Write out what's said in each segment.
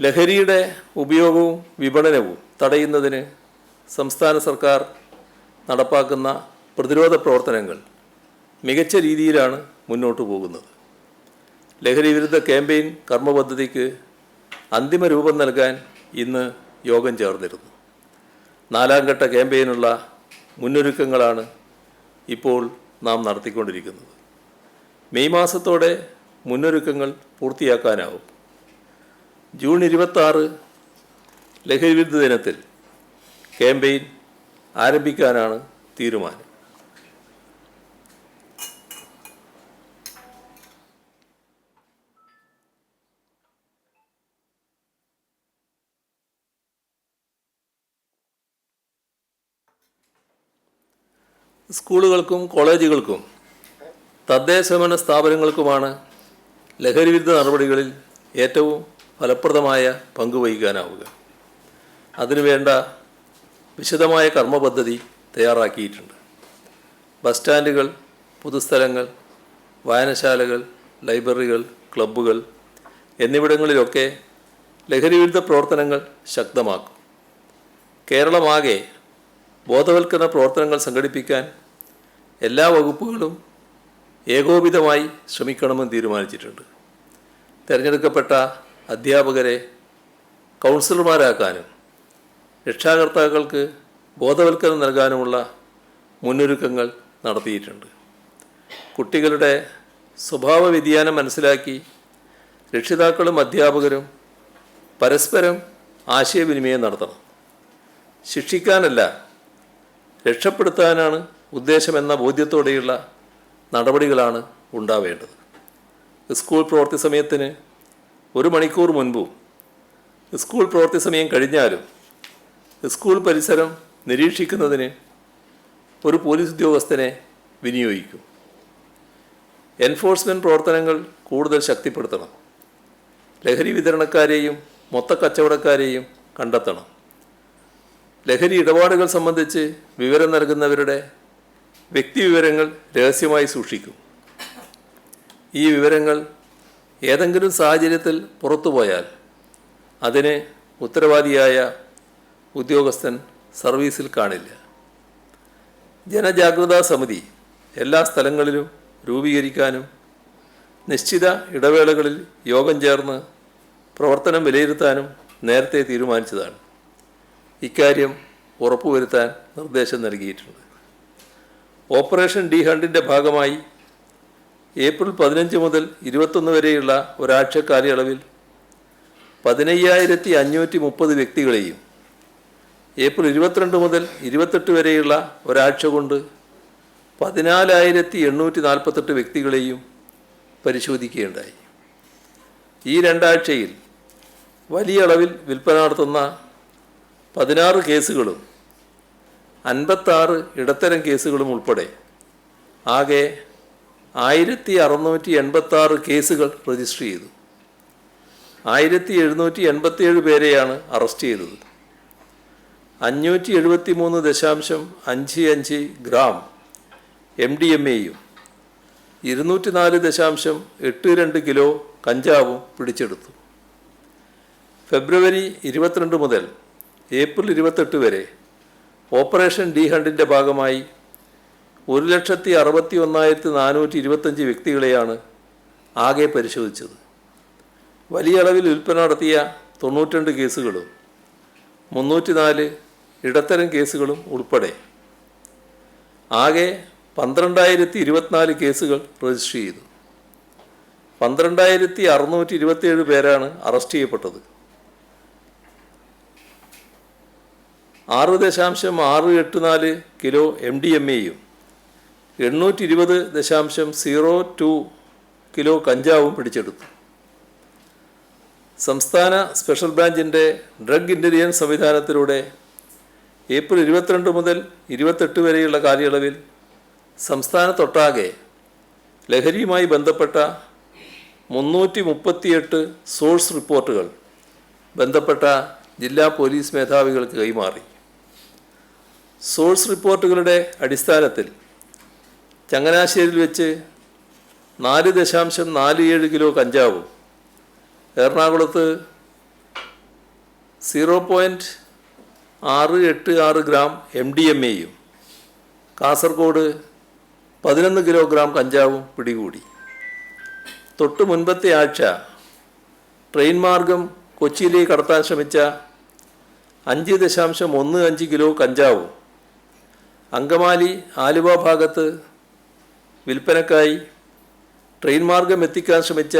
ലഹരിയുടെ ഉപയോഗവും വിപണനവും തടയുന്നതിന് സംസ്ഥാന സർക്കാർ നടപ്പാക്കുന്ന പ്രതിരോധ പ്രവർത്തനങ്ങൾ മികച്ച രീതിയിലാണ് മുന്നോട്ട് പോകുന്നത്. ലഹരി വിരുദ്ധ ക്യാമ്പയിൻ കർമ്മ പദ്ധതിക്ക് അന്തിമ രൂപം നൽകാൻ ഇന്ന് യോഗം ചേർന്നിരുന്നു. നാലാം ഘട്ട ക്യാമ്പയിനുള്ള മുന്നൊരുക്കങ്ങളാണ് ഇപ്പോൾ നാം നടത്തിക്കൊണ്ടിരിക്കുന്നത്. മെയ് മാസത്തോടെ മുന്നൊരുക്കങ്ങൾ പൂർത്തിയാക്കാനാവും. ജൂൺ ഇരുപത്താറ് ലഹരി വിരുദ്ധ ദിനത്തിൽ ക്യാമ്പയിൻ ആരംഭിക്കാനാണ് തീരുമാനം. സ്കൂളുകൾക്കും കോളേജുകൾക്കും തദ്ദേശഭരണ സ്ഥാപനങ്ങൾക്കുമാണ് ലഹരി വിരുദ്ധ നടപടികളിൽ ഏറ്റവും ഫലപ്രദമായ പങ്ക് വഹിക്കാനാവുക. അതിനുവേണ്ട വിശദമായ കർമ്മപദ്ധതി തയ്യാറാക്കിയിട്ടുണ്ട്. ബസ് സ്റ്റാൻഡുകൾ പൊതുസ്ഥലങ്ങൾ വായനശാലകൾ ലൈബ്രറികൾ ക്ലബ്ബുകൾ എന്നിവിടങ്ങളിലൊക്കെ ലഹരിവിരുദ്ധ പ്രവർത്തനങ്ങൾ ശക്തമാക്കും. കേരളമാകെ ബോധവൽക്കരണ പ്രവർത്തനങ്ങൾ സംഘടിപ്പിക്കാൻ എല്ലാ വകുപ്പുകളും ഏകോപിതമായി ശ്രമിക്കണമെന്ന് തീരുമാനിച്ചിട്ടുണ്ട്. തിരഞ്ഞെടുക്കപ്പെട്ട അധ്യാപകരെ കൗൺസിലർമാരാക്കാനും രക്ഷാകർത്താക്കൾക്ക് ബോധവൽക്കരണം നൽകാനുമുള്ള മുന്നൊരുക്കങ്ങൾ നടത്തിയിട്ടുണ്ട്. കുട്ടികളുടെ സ്വഭാവ വ്യതിയാനം മനസ്സിലാക്കി രക്ഷിതാക്കളും അധ്യാപകരും പരസ്പരം ആശയവിനിമയം നടത്തണം. ശിക്ഷിക്കാനല്ല രക്ഷപ്പെടുത്താനാണ് ഉദ്ദേശമെന്ന ബോധ്യത്തോടെയുള്ള നടപടികളാണ് ഉണ്ടാവേണ്ടത്. സ്കൂൾ പ്രവർത്തി സമയത്തിന് ഒരു മണിക്കൂർ മുൻപും സ്കൂൾ പ്രവൃത്തി സമയം കഴിഞ്ഞാലും സ്കൂൾ പരിസരം നിരീക്ഷിക്കുന്നതിന് ഒരു പോലീസ് ഉദ്യോഗസ്ഥനെ വിനിയോഗിക്കും. എൻഫോഴ്സ്മെന്റ് പ്രവർത്തനങ്ങൾ കൂടുതൽ ശക്തിപ്പെടുത്തണം. ലഹരി വിതരണക്കാരെയും മൊത്ത കച്ചവടക്കാരെയും കണ്ടെത്തണം. ലഹരി ഇടപാടുകൾ സംബന്ധിച്ച് വിവരം നൽകുന്നവരുടെ വ്യക്തിവിവരങ്ങൾ രഹസ്യമായി സൂക്ഷിക്കും. ഈ വിവരങ്ങൾ ഏതെങ്കിലും സാഹചര്യത്തിൽ പുറത്തുപോയാൽ അതിന് ഉത്തരവാദിയായ ഉദ്യോഗസ്ഥൻ സർവീസിൽ കാണില്ല. ജനജാഗ്രതാ സമിതി എല്ലാ സ്ഥലങ്ങളിലും രൂപീകരിക്കാനും നിശ്ചിത ഇടവേളകളിൽ യോഗം ചേർന്ന് പ്രവർത്തനം വിലയിരുത്താനും നേരത്തെ തീരുമാനിച്ചതാണ്. ഇക്കാര്യം ഉറപ്പുവരുത്താൻ നിർദ്ദേശം നൽകിയിട്ടുണ്ട്. ഓപ്പറേഷൻ ഡി ഹണ്ടിന്റെ ഭാഗമായി ഏപ്രിൽ പതിനഞ്ച് മുതൽ ഇരുപത്തൊന്ന് വരെയുള്ള ഒരാഴ്ച കാലയളവിൽ പതിനയ്യായിരത്തി അഞ്ഞൂറ്റി മുപ്പത് വ്യക്തികളെയും ഏപ്രിൽ ഇരുപത്തിരണ്ട് മുതൽ ഇരുപത്തെട്ട് വരെയുള്ള ഒരാഴ്ച കൊണ്ട് പതിനാലായിരത്തി എണ്ണൂറ്റി നാൽപ്പത്തെട്ട് വ്യക്തികളെയും പരിശോധിക്കുകയുണ്ടായി. ഈ രണ്ടാഴ്ചയിൽ വലിയ അളവിൽ വിൽപ്പന നടത്തുന്ന പതിനാറ് കേസുകളും അൻപത്താറ് ഇടത്തരം കേസുകളും ഉൾപ്പെടെ ആകെ ആയിരത്തി അറുന്നൂറ്റി എൺപത്തി ആറ് കേസുകൾ രജിസ്റ്റർ ചെയ്തു. ആയിരത്തി എഴുന്നൂറ്റി എൺപത്തിയേഴ് പേരെയാണ് അറസ്റ്റ് ചെയ്തത്. അഞ്ഞൂറ്റി എഴുപത്തി മൂന്ന് ദശാംശം അഞ്ച് അഞ്ച് ഗ്രാം എം ഡി എം എയും ഇരുന്നൂറ്റി നാല് ദശാംശം എട്ട് രണ്ട് കിലോ കഞ്ചാവും പിടിച്ചെടുത്തു. ഫെബ്രുവരി ഇരുപത്തിരണ്ട് മുതൽ ഏപ്രിൽ ഇരുപത്തെട്ട് വരെ ഓപ്പറേഷൻ ഡി ഹണ്ടിന്റെ ഭാഗമായി ഒരു ലക്ഷത്തി അറുപത്തി ഒന്നായിരത്തി നാനൂറ്റി ഇരുപത്തഞ്ച് വ്യക്തികളെയാണ് ആകെ പരിശോധിച്ചത്. വലിയ അളവിൽ വിൽപ്പന നടത്തിയ തൊണ്ണൂറ്റിരണ്ട് കേസുകളും മുന്നൂറ്റി നാല് ഇടത്തരം കേസുകളും ഉൾപ്പെടെ. ആകെ പന്ത്രണ്ടായിരത്തി ഇരുപത്തിനാല് കേസുകൾ രജിസ്റ്റർ ചെയ്തു. പന്ത്രണ്ടായിരത്തി അറുന്നൂറ്റി ഇരുപത്തിയേഴ് പേരാണ് അറസ്റ്റ് ചെയ്യപ്പെട്ടത്. ആറ് ദശാംശം ആറ് എട്ട് നാല് കിലോ എം ഡി എം എയും എണ്ണൂറ്റി ഇരുപത് ദശാംശം സീറോ ടു കിലോ കഞ്ചാവും പിടിച്ചെടുത്തു. സംസ്ഥാന സ്പെഷ്യൽ ബ്രാഞ്ചിന്റെ ഡ്രഗ് ഇന്റലിജൻസ് സംവിധാനത്തിലൂടെ ഏപ്രിൽ ഇരുപത്തിരണ്ട് മുതൽ ഇരുപത്തെട്ട് വരെയുള്ള കാലയളവിൽ സംസ്ഥാനത്തൊട്ടാകെ ലഹരിയുമായി ബന്ധപ്പെട്ട മുന്നൂറ്റി മുപ്പത്തിയെട്ട് സോഴ്സ് റിപ്പോർട്ടുകൾ ബന്ധപ്പെട്ട ജില്ലാ പോലീസ് മേധാവികൾക്ക് കൈമാറി. സോഴ്സ് റിപ്പോർട്ടുകളുടെ അടിസ്ഥാനത്തിൽ ചങ്ങനാശ്ശേരിയിൽ വെച്ച് നാല് ദശാംശം നാല് ഏഴ് കിലോ കഞ്ചാവും. എറണാകുളത്ത് സീറോ പോയിന്റ് ആറ് എട്ട് ആറ് ഗ്രാം എം ഡി എം എയും. കാസർഗോഡ് പതിനൊന്ന് കിലോഗ്രാം കഞ്ചാവും പിടികൂടി. തൊട്ട് മുൻപത്തെ ആഴ്ച ട്രെയിൻ മാർഗം കൊച്ചിയിലേക്ക് കടത്താൻ ശ്രമിച്ച അഞ്ച് ദശാംശം ഒന്ന് അഞ്ച് കിലോ കഞ്ചാവും. അങ്കമാലി ആലുവ ഭാഗത്ത് വിൽപ്പനക്കായി ട്രെയിൻ മാർഗം എത്തിക്കാൻ ശ്രമിച്ച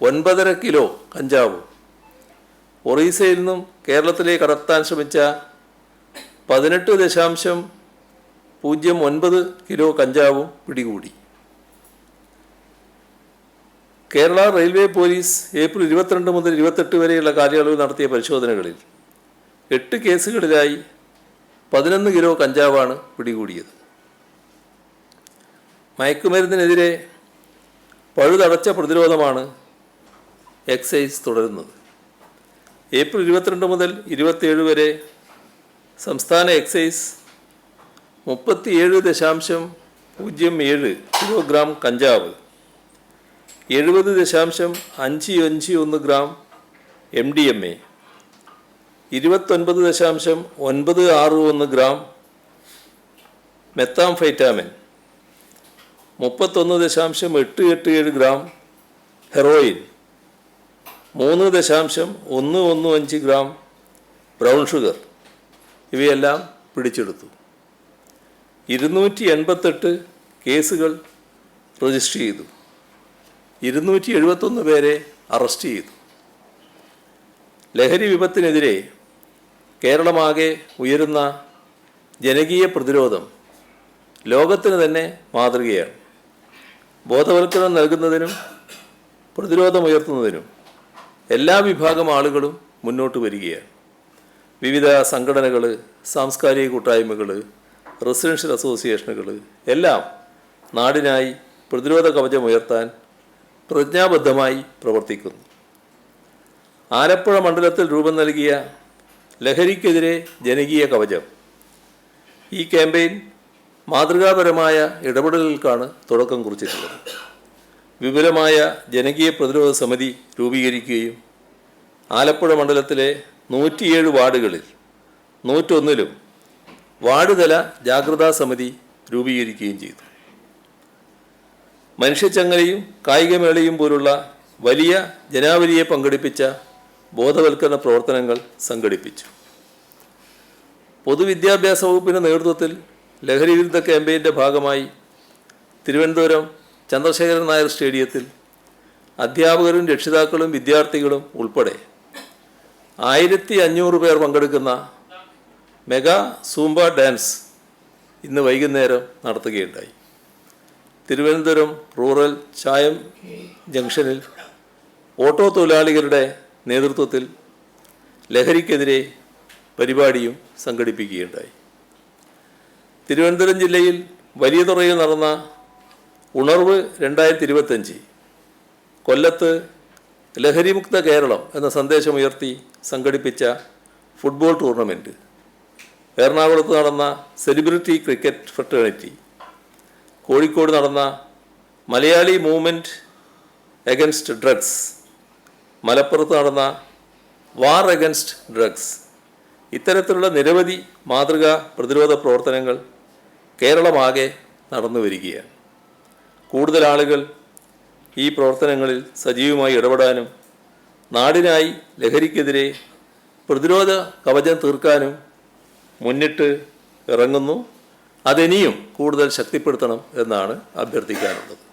ഒൻപതര കിലോ കഞ്ചാവ് ഒറീസയിൽ നിന്നും കേരളത്തിലേക്ക് കടത്താൻ ശ്രമിച്ച പതിനെട്ട് ദശാംശം പൂജ്യം ഒൻപത് കിലോ കഞ്ചാവും പിടികൂടി. കേരള റെയിൽവേ പോലീസ് ഏപ്രിൽ ഇരുപത്തിരണ്ട് മുതൽ ഇരുപത്തെട്ട് വരെയുള്ള കാലയളവിൽ നടത്തിയ പരിശോധനകളിൽ എട്ട് കേസുകളിലായി പതിനൊന്ന് കിലോ കഞ്ചാവാണ് പിടികൂടിയത്. മയക്കുമരുന്നിനെതിരെ പഴുതടച്ച പ്രതിരോധമാണ് എക്സൈസ് തുടരുന്നത്. ഏപ്രിൽ ഇരുപത്തിരണ്ട് മുതൽ ഇരുപത്തിയേഴ് വരെ സംസ്ഥാന എക്സൈസ് മുപ്പത്തിയേഴ് ദശാംശം പൂജ്യം ഏഴ് കിലോഗ്രാം കഞ്ചാവ് എഴുപത് ദശാംശം അഞ്ച് അഞ്ച് ഒന്ന് gram M D M A ഇരുപത്തൊൻപത് ദശാംശം ഒൻപത് ആറ് ഒന്ന് ഗ്രാം മെത്താംഫൈറ്റാമിൻ മുപ്പത്തൊന്ന് ദശാംശം എട്ട് എട്ട് ഏഴ് ഗ്രാം ഹെറോയിൻ. മൂന്ന് ദശാംശം ഒന്ന് ഒന്ന് അഞ്ച് ഗ്രാം ബ്രൗൺ ഷുഗർ. ഇവയെല്ലാം പിടിച്ചെടുത്തു. ഇരുന്നൂറ്റി എൺപത്തെട്ട് കേസുകൾ രജിസ്റ്റർ ചെയ്തു. ഇരുന്നൂറ്റി എഴുപത്തൊന്ന് പേരെ അറസ്റ്റ് ചെയ്തു. ലഹരി വിപത്തിനെതിരെ കേരളമാകെ ഉയരുന്ന ജനകീയ പ്രതിരോധം ലോകത്തിന് തന്നെ മാതൃകയാണ്. ബോധവൽക്കരണം നൽകുന്നതിനും പ്രതിരോധമുയർത്തുന്നതിനും എല്ലാ വിഭാഗം ആളുകളും മുന്നോട്ട് വരികയാണ്. വിവിധ സംഘടനകൾ സാംസ്കാരിക കൂട്ടായ്മകൾ റെസിഡൻഷ്യൽ അസോസിയേഷനുകൾ എല്ലാം നാടിനായി പ്രതിരോധ കവചമുയർത്താൻ പ്രതിജ്ഞാബദ്ധമായി പ്രവർത്തിക്കുന്നു. ആലപ്പുഴ മണ്ഡലത്തിൽ രൂപം നൽകിയ ലഹരിക്കെതിരെ ജനകീയ കവചം. ഈ ക്യാമ്പയിൻ മാതൃകാപരമായ ഇടപെടലുകൾക്കാണ് തുടക്കം കുറിച്ചിട്ടുള്ളത്. വിപുലമായ ജനകീയ പ്രതിരോധ സമിതി രൂപീകരിക്കുകയും ആലപ്പുഴ മണ്ഡലത്തിലെ നൂറ്റിയേഴ് വാർഡുകളിൽ നൂറ്റൊന്നിലും വാർഡുതല ജാഗ്രതാ സമിതി രൂപീകരിക്കുകയും ചെയ്തു. മനുഷ്യച്ചങ്ങലയും കായികമേളയും പോലുള്ള വലിയ ജനാവലിയെ പങ്കെടുപ്പിച്ച ബോധവൽക്കരണ പ്രവർത്തനങ്ങൾ സംഘടിപ്പിച്ചു. പൊതുവിദ്യാഭ്യാസ വകുപ്പിന്റെ നേതൃത്വത്തിൽ ലഹരി വിരുദ്ധ ക്യാമ്പയിന്റെ ഭാഗമായി തിരുവനന്തപുരം ചന്ദ്രശേഖരൻ നായർ സ്റ്റേഡിയത്തിൽ അധ്യാപകരും രക്ഷിതാക്കളും വിദ്യാർത്ഥികളും ഉൾപ്പെടെ ആയിരത്തി അഞ്ഞൂറ് പേർ പങ്കെടുക്കുന്ന മെഗാ സൂംബ ഡാൻസ് ഇന്ന് വൈകുന്നേരം നടത്തുകയുണ്ടായി. തിരുവനന്തപുരം റൂറൽ ചായം ജംഗ്ഷനിൽ ഓട്ടോ തൊഴിലാളികളുടെ നേതൃത്വത്തിൽ ലഹരിക്കെതിരെ പരിപാടിയും സംഘടിപ്പിക്കുകയുണ്ടായി. തിരുവനന്തപുരം ജില്ലയിൽ വലിയ തുറയിൽ നടന്ന ഉണർവ് രണ്ടായിരത്തി ഇരുപത്തഞ്ച് കൊല്ലത്ത് ലഹരിമുക്ത കേരളം എന്ന സന്ദേശമുയർത്തി സംഘടിപ്പിച്ച ഫുട്ബോൾ ടൂർണമെന്റ് എറണാകുളത്ത് നടന്ന സെലിബ്രിറ്റി ക്രിക്കറ്റ് ഫ്രട്ടേണിറ്റി. കോഴിക്കോട് നടന്ന മലയാളി മൂവ്മെന്റ് എഗൻസ്റ്റ് ഡ്രഗ്സ്. മലപ്പുറത്ത് നടന്ന വാർ എഗൻസ്റ്റ് ഡ്രഗ്സ്. ഇത്തരത്തിലുള്ള നിരവധി മാതൃകാ പ്രതിരോധ പ്രവർത്തനങ്ങൾ കേരളമാകെ നടന്നു വരികയാണ്. കൂടുതൽ ആളുകൾ ഈ പ്രവർത്തനങ്ങളിൽ സജീവമായി ഇടപെടാനും നാടിനായി ലഹരിക്കെതിരെ പ്രതിരോധ കവചം തീർക്കാനും മുന്നിട്ട് ഇറങ്ങുന്നു. അതിനിയും കൂടുതൽ ശക്തിപ്പെടുത്തണം എന്നാണ് അഭ്യർത്ഥിക്കാനുള്ളത്.